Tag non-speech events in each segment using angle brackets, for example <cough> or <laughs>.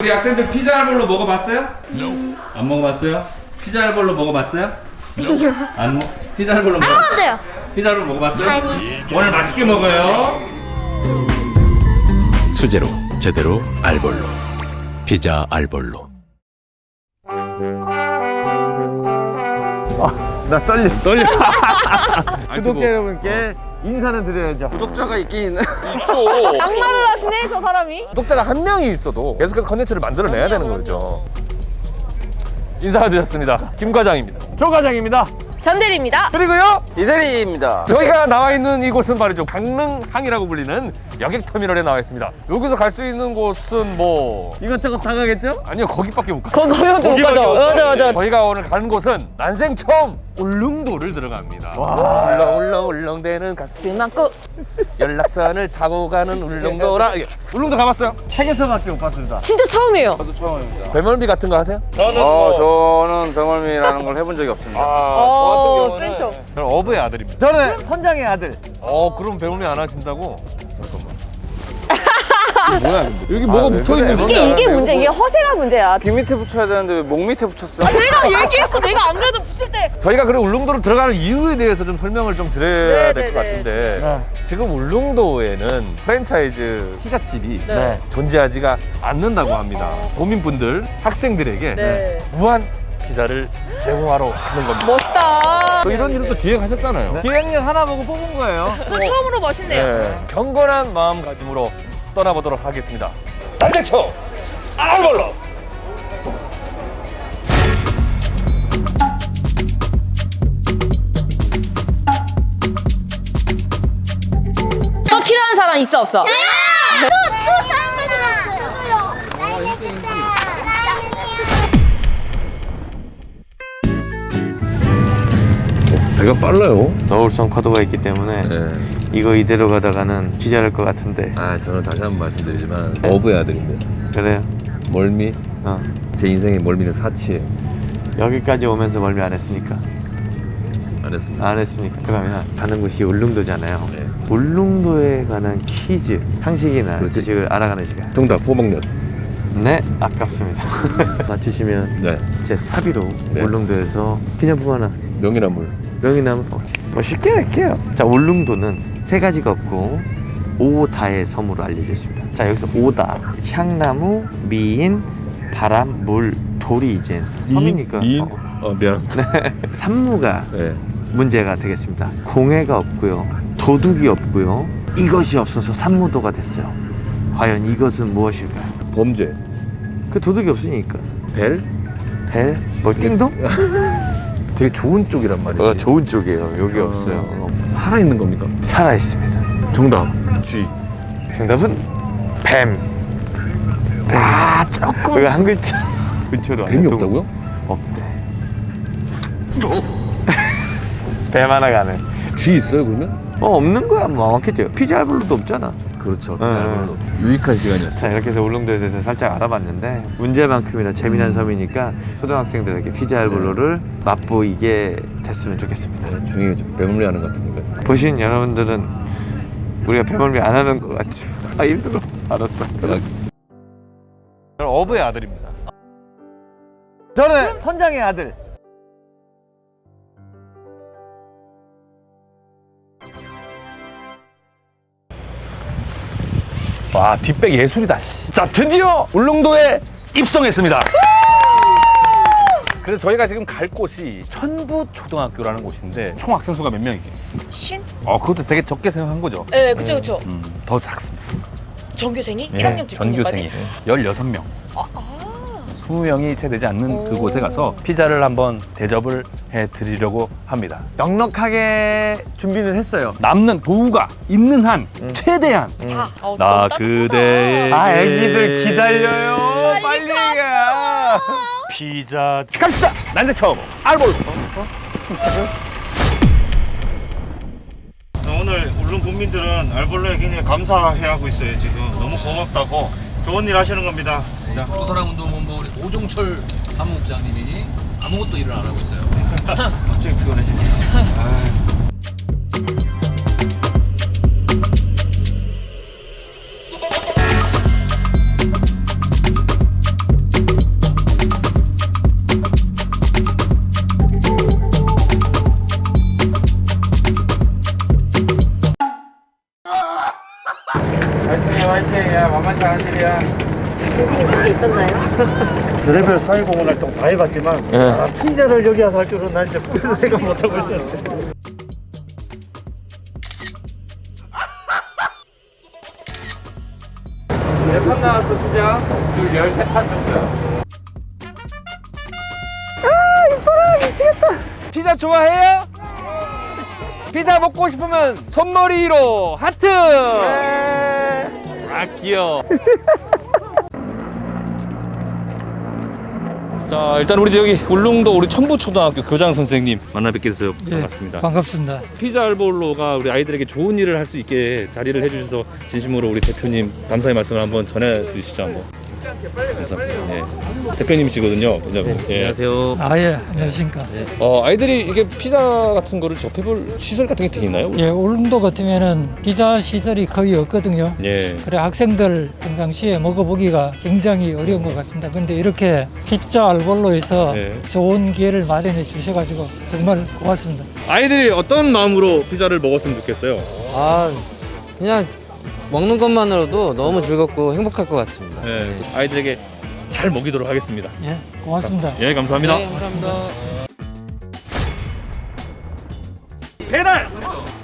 우리 학생들 피자 알볼로 먹어봤어요? 안 먹어봤어요? 피자 알볼로 먹어봤어요? 안 먹. 피자 알볼로 먹어. 안 돼요. 피자 알볼로 먹어봤어요? 아니. 오늘 맛있게 먹어요. 수제로 제대로 알볼로 피자 알볼로 나 떨려. 떨려. <laughs> 구독자 여러분께 인사는 드려야죠. 구독자가 있긴 악마를 하시네 저 사람이 구독자가 한 명이 있어도 계속해서 컨텐츠를 만들어내야 되는 거죠. 인사가 드렸습니다. 김 과장입니다. 조 과장입니다. 전대리입니다 그리고요, 이대리입니다. 저희가 나와 있는 이곳은 말이죠. 강릉항이라고 불리는 여객터미널에 나와 있습니다. 여기서 갈 수 있는 곳은 뭐 이것저것 다 가겠죠? 아니요 거기밖에 못 가. 거, 거기밖에 못 거기밖에 가죠. 맞아 맞아 저희가 오늘 가는 곳은 난생 처음 울릉도를 들어갑니다. 울렁 울렁 울렁대는 가슴 그만고 연락선을 타고 가는 울릉도라. 예. 울릉도 가봤어요? 책에서밖에 못 봤습니다. 진짜 처음이에요 배멀미 같은 거 하세요? 어, 저는 병원미라는 걸 해본 적이 없습니다. 어 센척 저는 어부의 아들입니다. 저는 선장의 아들. 어, 그럼 배멀미 안 하신다고? 잠깐만. 뭐야? 여기 뭐가 붙어 있는 이게 이게 문제 이게 허세가 문제야 귀 밑에 붙여야 되는데 왜 목 밑에 붙였어? 내가 얘기했어 내가 안 그래도 붙일 때 저희가 그래 울릉도로 들어가는 이유에 대해서 좀 설명을 좀 드려야 네, 될 것 네, 네. 같은데 지금 울릉도에는 프랜차이즈 피자집이 네. 존재하지가 않는다고 합니다. 도민분들, 학생들에게 네. 무한 피자를 제공하러 가는 겁니다. 멋있다 또 이런 또 기획하셨잖아요. 기획력 하나 보고 뽑은 거예요. 또 처음으로 멋있네요 네. 경건한 마음가짐으로 떠나보도록 하겠습니다. 알볼로 또 필요한 사람 있어 없어 배가 빨라요. 너울성 커도가 있기 때문에 네. 이거 이대로 가다가는 기절할 것 같은데. 아 저는 다시 한 번 말씀드리지만 어부의 아들입니다. 그래요? 멀미. 어. 제 인생의 멀미는 사치예요. 여기까지 오면서 멀미 안 했으니까. 안 했습니다. 안 했으니까. 그러면 가는 곳이 울릉도잖아요. 네. 울릉도에 관한 퀴즈, 상식이나 그렇지. 지식을 알아가는 시간. 정답 호박엿. 네, 아깝습니다. <laughs> 맞추시면 네. 제 사비로 네. 울릉도에서 기념품 하나 명이나물. 명이나무 오케이. 뭐 쉽게 할게요. 자, 울릉도는 세 가지가 없고 오다의 섬으로 알려져 있습니다. 자, 여기서 오다, 향나무, 미인, 바람, 물, 돌이 이제 섬이니까 이. 어, 어 미안합니다. <laughs> 산무가 네. 문제가 되겠습니다. 공해가 없고요. 도둑이 없고요. 이것이 없어서 산무도가 됐어요. 과연 이것은 무엇일까요? 범죄. 그 도둑이 없으니까. 벨? 배? 뭐 띵동? <laughs> 되게 좋은 쪽이란 말이에요. 어, 좋은 쪽이에요. 여기 어. 없어요. 살아 있는 겁니까? 살아 있습니다. 정답. 쥐. 정답은 뱀. 아 조금. 여기 한 글자 <laughs> 근처로 뱀이 와요. 없다고요? 없대. 뱀 하나 가네. 쥐 있어요 그러면? 어 없는 거야 뭐 많겠대요. 피자 알볼로도 없잖아. 그렇죠. 네. 유익한 시간이었어요. 자 이렇게 해서 울릉도에 대해서 살짝 알아봤는데 문제만큼이나 재미난 섬이니까 초등학생들에게 피자 알볼로를 맛보이게 됐으면 좋겠습니다. 네, 중에 좀 배멀미 하는 것 같으니까. 보신 여러분들은 우리가 배멀미 안 하는 것 같죠? 아 힘들어. 알았어. 저는 어부의 아들입니다. 저는 선장의 아들. 와 뒷백 예술이다. 씨. 자 드디어 울릉도에 입성했습니다. 그래서 저희가 지금 갈 곳이 천부초등학교라는 곳인데 총 학생 수가 몇 명이게? 신? 어 그것도 되게 적게 생각한 거죠. 네 그쵸 그쵸 음, 더 작습니다. 전교생이? 네, 1학년 전교생이 16명. 아, 20명이 채 되지 않는 오. 그곳에 가서 피자를 한번 대접을 해 드리려고 합니다. 넉넉하게 준비는 했어요. 남는 도우가 있는 한 최대한 다 어, 나 너무 따뜻하다. 그대의 아 애기들 기다려요. 빨리 가. 피자 갑시다. 난생 처음 알볼. 오늘 울릉 국민들은 알볼로에 굉장히 감사해 하고 있어요 지금 너무 고맙다고 좋은 일 하시는 겁니다. 소사랑운동본부 우리 오종철 사무국장님이 아무것도 일을 안 하고 있어요. 갑자기 피곤해지네요 아 <laughs> 있었나요? 별의별 사회공헌 활동 다 해봤지만 예. 아, 피자를 여기 와서 할 줄은 난 진짜 꿈에도 <laughs> 생각 못하고 있었는데 네판 나왔어 피자. 그 13판 정도요. 피자 좋아해요? 피자 먹고 싶으면 손머리로 하트. 아 귀여워. <laughs> 자 일단 우리 저기 울릉도 우리 천부초등학교 교장 선생님 만나 뵙게 돼서 반갑습니다. 반갑습니다. 피자 알볼로가 우리 아이들에게 좋은 일을 할 수 있게 자리를 해주셔서 진심으로 우리 대표님 감사의 말씀을 한번 전해주시죠 한번. 감사합니다. 예. 대표님이시거든요. 그죠? 예. 안녕하세요. 아 예 안녕하십니까. 어 아이들이 이게 피자 같은 거를 접해볼 시설 같은 게 돼 있나요? 예, 울릉도 같으면은 피자 시설이 거의 없거든요. 예. 그래 학생들 평상시에 먹어보기가 굉장히 어려운 것 같습니다. 근데 이렇게 피자 알볼로에서 네. 좋은 기회를 마련해 주셔가지고 정말 고맙습니다. 아이들이 어떤 마음으로 피자를 먹었으면 좋겠어요? 아 그냥 먹는 것만으로도 너무 즐겁고 행복할 것 같습니다. 예. 아이들에게 잘 먹이도록 하겠습니다. 예, 고맙습니다. 예, 감사합니다. 네, 감사합니다. 배달!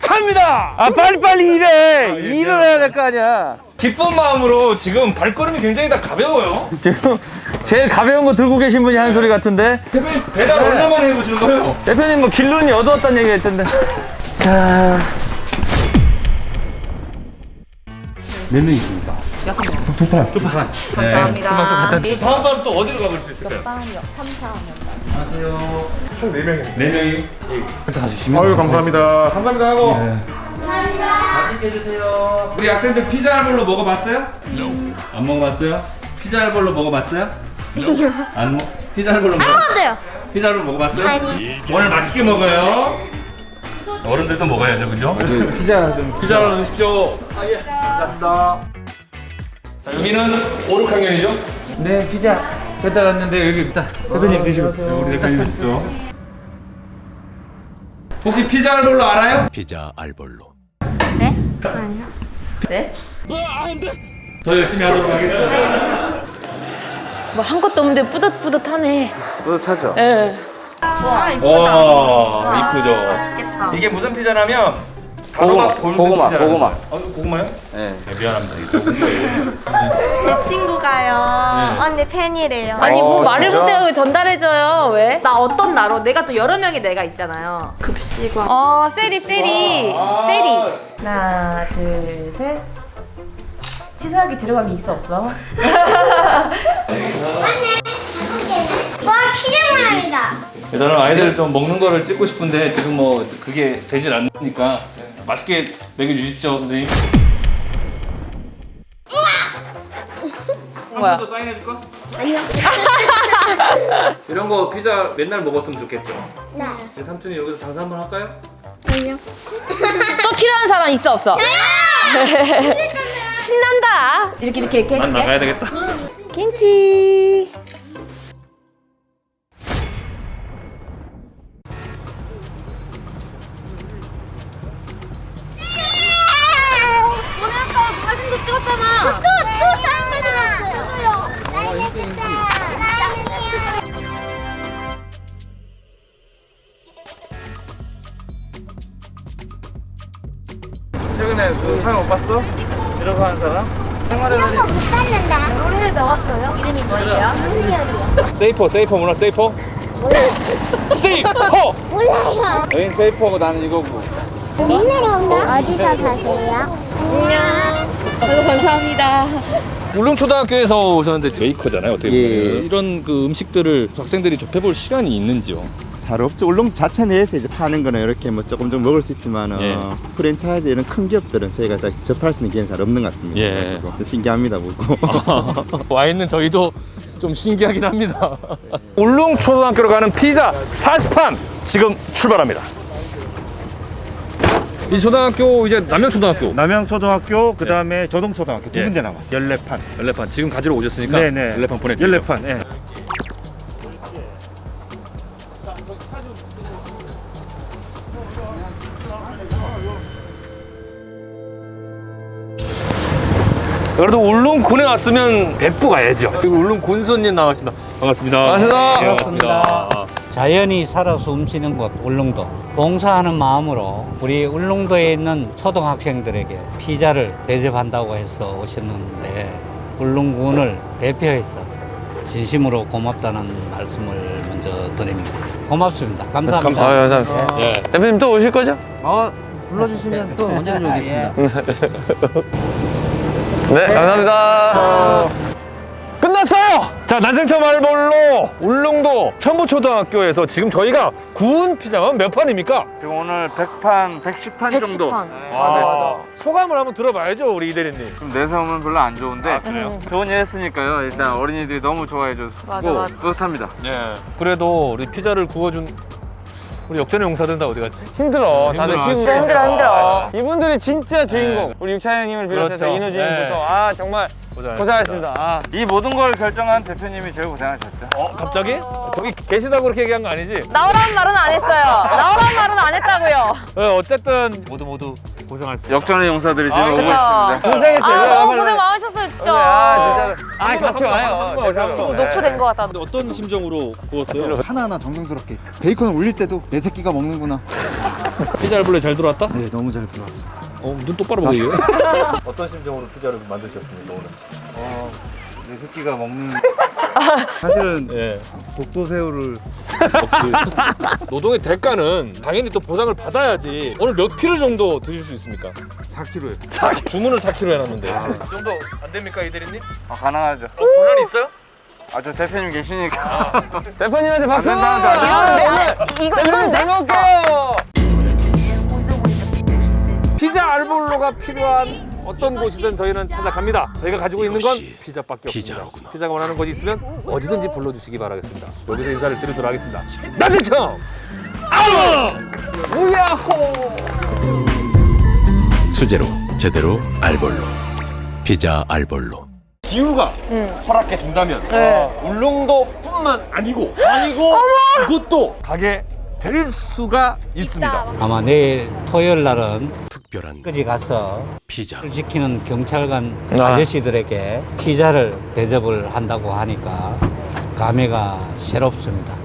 갑니다. 아 빨리빨리 일해. 일을 해야 될 거 아니야. 기쁜 마음으로 지금 발걸음이 굉장히 다 가벼워요. 지금 제일 가벼운 거 들고 계신 분이 하는 소리 같은데 대표님 배달 얼마만에 해보시는 거예요? 대표님 뭐 길눈이 어두웠다는 얘기 했던데. 자. 몇 명이십니까? 여섯 명. 두 판. 두 판. 감사합니다. 다음 번또 어디로 가볼 수 있을까요? 빵이요. 3, 4면. 안녕하세요. 총 4명입니다 네 명이. 혼자 가주시면. 아유 감사합니다 감사합니다 하고 맛있게 드세요. 우리 학생들 피자 알볼로 먹어봤어요? 안 먹어봤어요? 피자 알볼로 먹어봤어요? <laughs> 안 먹. 피자 알볼로 먹어. 안돼요. 피자 알볼로 먹어봤어요? 아니. 오늘 맛있게 먹어요. 어른들도 먹어야죠, 그죠? 피자 좀 피자로 넣으십시오. 아 예. 감사합니다. 자 여기는 5, 6학년이죠? 네 피자 배달 왔는데 여기 있다. 대표님 드시고 우리 대표님 드시죠. 혹시 피자 알볼로 알아요? 피자 알볼로 네? 아니요. 네? 더 열심히 하도록 하겠습니다. 뭐 한 것도 없는데 뿌듯뿌듯하네. 뿌듯하죠. 예. 와, 이쁘죠. 맛있겠다. 이게 무슨 피자냐면 고구마, 골든 고구마, 피자라는 고구마. 거예요. 어, 고구마요? 네. 네, 미안합니다. 이거 고구마예요. <laughs> 제 친구가요. 언니 팬이래요. 아니 뭐 어, 말을 진짜? 못해요 전달해줘요 왜? 나 어떤 나로 내가 또 여러 명의 내가 있잖아요. 급식왕. 어 세리 세리 세리. 하나, 둘, 셋. 치사하게 들어가기 있어 없어? <laughs> <laughs> 와 피자 모양이다. 일단은 아이들 좀 먹는 거를 찍고 싶은데 지금 뭐 그게 되질 않으니까 맛있게 먹여주십시오, 선생님. 뭐야? 또 사인해 줄 까? 아니요. <laughs> 이런 거 피자 맨날 먹었으면 좋겠죠. 네. 네, 삼촌이 여기서 장사 한번 할까요? 아니요. 또 필요한 사람 있어 없어? <laughs> 신난다. 이렇게 이렇게 이렇게 난 해줄게. 나가야 되겠다. 김치. 그 사람 못 봤어? 거 하는 사람? 이런 거못 봤는데. 오늘 넣었어요? 이름이 뭐예요? 윤리열이요. 세이퍼, 세이퍼 몰라, 세이퍼? 세이퍼! 몰라요. 여긴 세이퍼고 나는 이거고. 못 내려온다. 어디서 사세요? 안녕. 아유 감사합니다. 울릉초등학교에서 오셨는데 메이커잖아요, 어떻게 보면. 예. 이런 그 음식들을 학생들이 접해볼 시간이 있는지요? 잘 없죠. 울릉 자체 내에서 이제 파는 거는 이렇게 뭐 조금 좀 먹을 수 있지만 예. 어, 프랜차이즈 이런 큰 기업들은 저희가 잘 접할 수 있는 기회는 잘 없는 것 같습니다. 예. 그래가지고 신기합니다 보고. <laughs> 와 있는 저희도 좀 신기하긴 합니다. 울릉초등학교로 가는 피자 40판 지금 출발합니다. 이 초등학교 이제 남양초등학교 남양초등학교 그 다음에 조동초등학교 두 예. 군데 남았어요 14판 연례판 지금 가지러 오셨으니까 네네 연례판 보내드릴게요. 14판 예. 그래도 울릉군에 왔으면 뵙고 가야죠. 그리고 울릉군 손님 나왔습니다. 반갑습니다. 반갑습니다. 네, 반갑습니다. 자연이 살아 숨쉬는 곳 울릉도 봉사하는 마음으로 우리 울릉도에 있는 초등학생들에게 피자를 대접한다고 해서 오셨는데 울릉군을 대표해서 진심으로 고맙다는 말씀을 먼저 드립니다. 고맙습니다. 감사합니다. 아, 감사합니다. 예. 대표님 또 오실 거죠? 어, 불러주시면 또 언제든지 오겠습니다. <laughs> 네, 감사합니다. 끝났어요! 자, 난생처 말벌로 울릉도 천부초등학교에서 지금 저희가 구운 피자만 몇 판입니까? 지금 오늘 100판, 110판 정도. 판. 맞아, 맞아. 소감을 한번 들어봐야죠, 우리 이 대리님. 좀 내성은 별로 안 좋은데 아, 그래요? 좋은 일 했으니까요. 일단 어린이들이 너무 좋아해 줘서 맞아, 맞아. 뿌듯합니다. 예. 그래도 우리 피자를 구워준 우리 역전의 용사들은 다 어디 갔지? 힘들어. 다들 힘들어. 힘들어. 힘들어 힘들어. 이분들이 진짜 주인공. 우리 육차장님을 비롯해서 그렇죠. 이노 네. 주임부서 아 정말 고생하셨습니다. 아, 이 모든 걸 결정한 대표님이 제일 고생하셨죠. 어, 갑자기? 저기 계시다고 그렇게 얘기한 거 아니지? 나오라는 말은 안 했어요. 나오라는 말은 안 했다고요. 네, 어쨌든 모두 모두 고생하셨습니다. 역전의 용사들이 지금 아, 오고. 있습니다. 고생했어요. 아, 너무 고생. 많으셨어요, 진짜. 아 진짜. 아 같이 와요. 지금 녹초된 것 같다. 근데 어떤 심정으로 구웠어요? 하나하나 정성스럽게 베이컨을 올릴 때도 내 새끼가 먹는구나. 피자 알볼레 잘 들어왔다? 네, 너무 잘 들어왔습니다. 어, 눈 똑바로 보게. <laughs> 어떤 심정으로 피자를 만드셨습니까, 오늘? 어, 내 새끼가 먹는 <laughs> 사실은 예. 독도 새우를 <laughs> 노동의 대가는 당연히 또 보상을 받아야지. 오늘 몇 킬로 정도 드실 수 있습니까? 4kg에 주문을 4킬로 해놨는데. 이 정도 안 됩니까, 이대리님? 아, 가능하죠. 어, 권한이 있어요? 아 저 대표님 계시니까. 대표님한테 박수. 아, 이거 이건데? 잘 먹을게요. 피자 알볼로가 필요한 어떤 곳이든 저희는 찾아갑니다. 저희가 가지고 있는 건 피자밖에 없습니다. 피자로구나. 피자가 원하는 곳이 있으면 어디든지 불러주시기 바라겠습니다. 여기서 인사를 드리도록 하겠습니다. 나대청 아우! 수제로 제대로 알볼로 피자 알볼로 기후가 허락해 준다면 네. 울릉도뿐만 아니고 아니고 <gasps> 이것도 가게 될 수가 있습니다. 아마 내일 토요일 날은 특별한 끝까지 가서 피자 를 지키는 경찰관 아저씨들에게 피자를 대접을 한다고 하니까 감회가 새롭습니다.